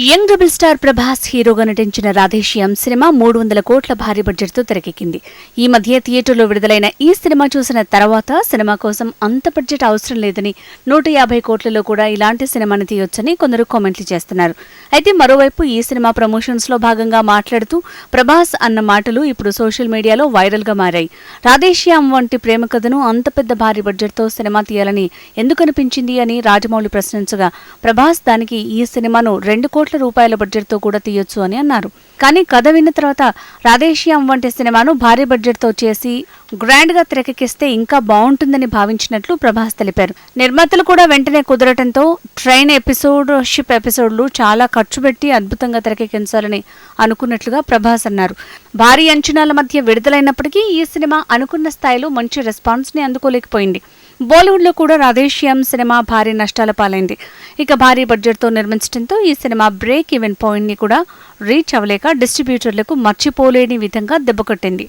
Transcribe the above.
Young double star Prabhas హీరోగా నటించిన Radhe Shyam cinema మూడు వందల కోట్ల భారీ బడ్జెట్తో తెరకెక్కింది. ఈ మధ్య థియేటర్లో విడుదలైన ఈ సినిమా చూసిన తర్వాత సినిమా కోసం అంత బడ్జెట్ అవసరం లేదని నూట యాభై కోట్లలో కూడా ఇలాంటి సినిమాని తీయొచ్చని కొందరు కామెంట్లు చేస్తున్నారు. అయితే మరోవైపు ఈ సినిమా ప్రమోషన్స్లో భాగంగా మాట్లాడుతూ ప్రభాస్ అన్న మాటలు ఇప్పుడు సోషల్ మీడియాలో వైరల్గా మారాయి. రాధేశ్యాం వంటి ప్రేమ కథను అంత పెద్ద భారీ బడ్జెట్తో సినిమా తీయాలని ఎందుకు అనిపించింది అని రాజమౌళి ప్రశ్నించగా ప్రభాస్ దానికి ఈ సినిమాను రెండు కోట్ల రూపాయల బడ్జెట్తో కూడా తీయొచ్చు అని అన్నారు. కానీ కథ విన్న తర్వాత రాధేశ్యాం వంటి సినిమాను భారీ బడ్జెట్తో చేసి గ్రాండ్గా తెరకెక్కిస్తే ఇంకా బాగుంటుందని భావించినట్లు ప్రభాస్ తెలిపారు. నిర్మాతలు కూడా వెంటనే కుదరటంతో ట్రైన్ ఎపిసోడ్ షిప్ ఎపిసోడ్లు చాలా ఖర్చు పెట్టి అద్భుతంగా తెరకెక్కించాలని అనుకున్నట్లుగా ప్రభాస్ అన్నారు. భారీ అంచనాల మధ్య విడుదలైనప్పటికీ ఈ సినిమా అనుకున్న స్థాయిలో మంచి రెస్పాన్స్ని అందుకోలేకపోయింది. బాలీవుడ్లో కూడా రాధేశ్యాం సినిమా భారీ నష్టాల పాలైంది. ఇక భారీ బడ్జెట్తో నిర్మించడంతో ఈ సినిమా బ్రేక్ ఈవెన్ పాయింట్ని కూడా రీచ్ అవ్వలేక డిస్ట్రిబ్యూటర్లకు మర్చిపోలేని విధంగా దెబ్బకొట్టింది